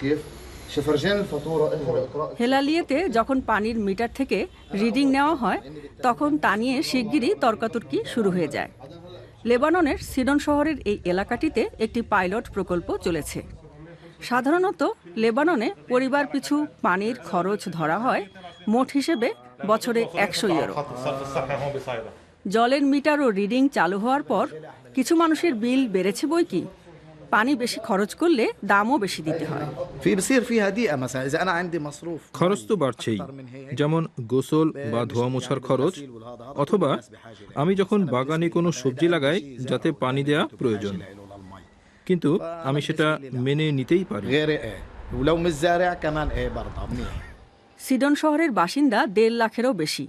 كيف؟ شفرجين الفاتورة اقرأ اقرأ হেলালিয়েতে যখন পানির মিটার থেকে রিডিং নেওয়া হয় তখন তা নিয়ে শিগগিরই তর্কাতর্কি শুরু হয়ে যায় লেবাননের সিডন শহরের এই এলাকাটিতে একটি পাইলট প্রকল্প চলেছে সাধারণত লেবাননে পরিবার পিছু পানির খরচ ধরা হয় মোট হিসেবে বছরে একশো ইউরো خط الصرف الصحي هون بصيدا জলের মিটার ও রিডিং চালু হওয়ার পর কিছু মানুষের বিল বেড়েছে বই কি পানি বেশি খরচ করলে দামও বেশি দিতে হয়। খরচ তো বাড়ছেই। যেমন গোসল বা ধোয়া মোছার খরচ অথবা আমি যখন বাগানে কোনো সবজি লাগাই যাতে পানি দেয়া প্রয়োজন। কিন্তু আমি সেটা মেনে নিতেই পারি সিডন শহরের বাসিন্দা দেড় লাখেরও বেশি।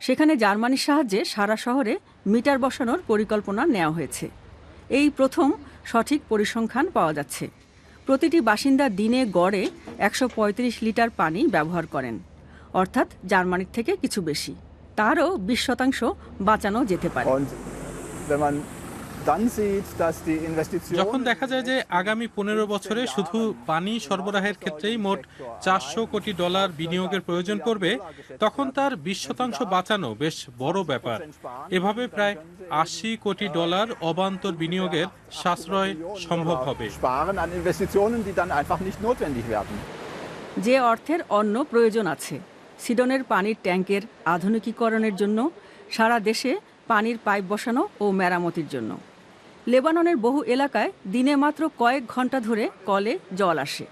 সেখানে জার্মানির সাহায্যে সারা শহরে মিটার বসানোর পরিকল্পনা নেওয়া হয়েছে। এই প্রথম সঠিক পরিসংখ্যান পাওয়া যাচ্ছে। প্রতিটি বাসিন্দা দিনে গড়ে একশো পঁয়ত্রিশ লিটার পানি ব্যবহার করেন, অর্থাৎ জার্মানির থেকে কিছু বেশি। তারও বিশ শতাংশ বাঁচানো যেতে পারে। Und wenn man dann sieht, dass die Investitionen যখন দেখা যায় যে আগামী পনেরো বছরে শুধু পানি সরবরাহের ক্ষেত্রেই মোট চারশো কোটি ডলার বিনিয়োগের প্রয়োজন পড়বে তখন তার বিশ শতাংশ বাঁচানো বেশ বড় ব্যাপার। এভাবে প্রায় আশি কোটি ডলার অবান্তর বিনিয়োগের সাশ্রয় সম্ভব হবে। যে অর্থের অন্য প্রয়োজন আছে সিডনের পানির ট্যাঙ্কের আধুনিকীকরণের জন্য সারা দেশে পানির পাইপ বসানো ও মেরামতির জন্য। লেবাননের বহু এলাকায় দিনে মাত্র কয়েক ঘণ্টা ধরে কলে জল আসে।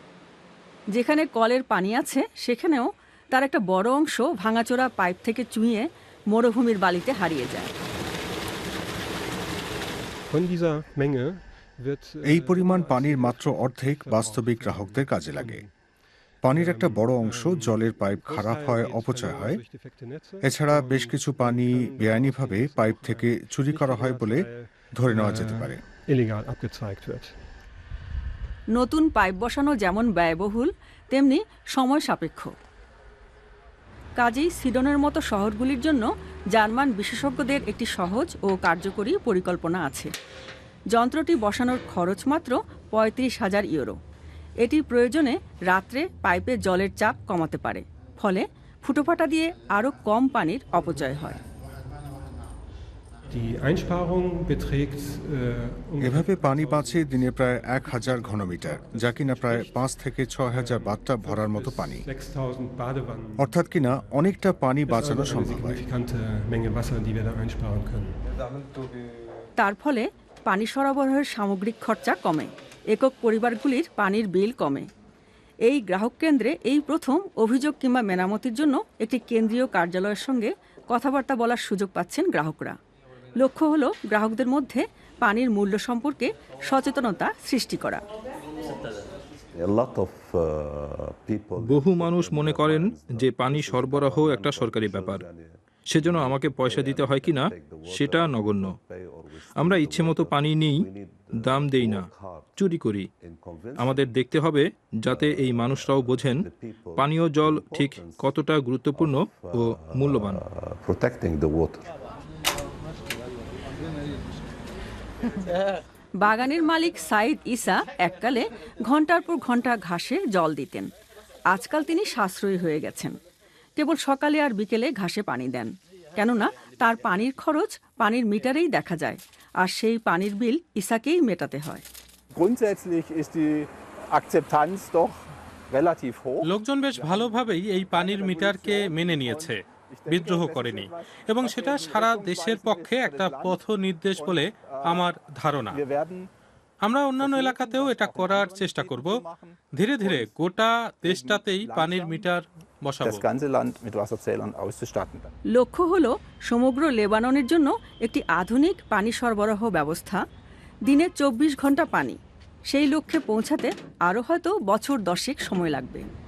যেখানে কলের পানি আছে সেখানেও তার একটা বড় অংশ ভাঙাচোরা পাইপ থেকে চুইয়ে মরুভূমির বালিতে হারিয়ে যায়। Äh, এই পরিমাণ পানির মাত্র অর্ধেক বাস্তবিক গ্রাহকদের কাজে লাগে। পানির একটা বড় অংশ জলের পাইপ খারাপ হয় অপচয় হয়। এছাড়া বেশ কিছু পানি বেআইনিভাবে পাইপ থেকে চুরি করা হয় বলে ধরে নেওয়া যেতে পারে। Illegal abgezeigt wird. নতুন পাইপ বসানো যেমন ব্যয়বহুল তেমনি সময় সাপেক্ষ। কাজেই সিডনের মতো শহরগুলির জন্য জার্মান বিশেষজ্ঞদের একটি সহজ ও কার্যকরী পরিকল্পনা আছে। যন্ত্রটি বসানোর খরচ মাত্র পঁয়ত্রিশ হাজার ইউরো। এটি প্রয়োজনে রাত্রে পাইপে জলের চাপ কমাতে পারে ফলে ফুটোফাটা দিয়ে আরও কম পানির অপচয় হয়। এভাবে পানি বাঁচে দিনে প্রায় এক হাজার ঘনমিটার যা কিনা প্রায় পাঁচ থেকে ছয় হাজার বাথটা ভরার মতো পানি। অর্থাৎ কিনা অনেকটা পানি বাঁচানো সম্ভব হয়. তার ফলে পানি সরবরাহের সামগ্রিক খরচা কমে একক পরিবারগুলির পানির বিল কমে। এই গ্রাহক কেন্দ্রে এই প্রথম অভিযোগ কিংবা মেরামতির জন্য একটি কেন্দ্রীয় কার্যালয়ের সঙ্গে কথাবার্তা বলার সুযোগ পাচ্ছেন গ্রাহকরা। লক্ষ্য হলো গ্রাহকদের মধ্যে পানির মূল্য সম্পর্কে সচেতনতা সৃষ্টি করা। Uh, বহু মানুষ মনে করেন যে পানি সরবরাহ একটা সরকারি ব্যাপার। সেজন্য আমাকে পয়সা দিতে হয় কিনা সেটা নগণ্য। আমরা ইচ্ছে মতো পানি নিই দাম দেই না চুরি করি। আমাদের দেখতে হবে যাতে এই মানুষরাও বোঝেন পানীয় জল ঠিক কতটা গুরুত্বপূর্ণ ও মূল্যবান। বাগানের মালিক সাইদ ইসা এককালে ঘণ্টার পর ঘণ্টা ঘাসে জল দিতেন। আজকাল তিনি সাশ্রয়ী হয়ে গেছেন। কেবল সকালে আর বিকেলে ঘাসে পানি দেন। কেননা তার পানির খরচ পানির মিটারেই দেখা যায় আর সেই পানির বিল ইসাকেই মেটাতে হয়। Grundsätzlich ist die Akzeptanz doch লোকজন বেশ ভালোভাবেই এই পানির মিটারকে মেনে নিয়েছে। বিদ্রোহ করেনি। এবং সেটা সারা দেশের পক্ষে একটা পথ নির্দেশ বলে আমার ধারণা। আমরা অন্যান্য এলাকাতেও এটা করার চেষ্টা করব। ধীরে ধীরে গোটা দেশটাতেই পানির মিটার বসাবো. লক্ষ্য হল সমগ্র লেবাননের জন্য একটি আধুনিক পানি সরবরাহ ব্যবস্থা। দিনে চব্বিশ ঘণ্টা পানি। সেই লক্ষ্যে পৌঁছাতে আরও হয়তো বছর দশেক সময় লাগবে।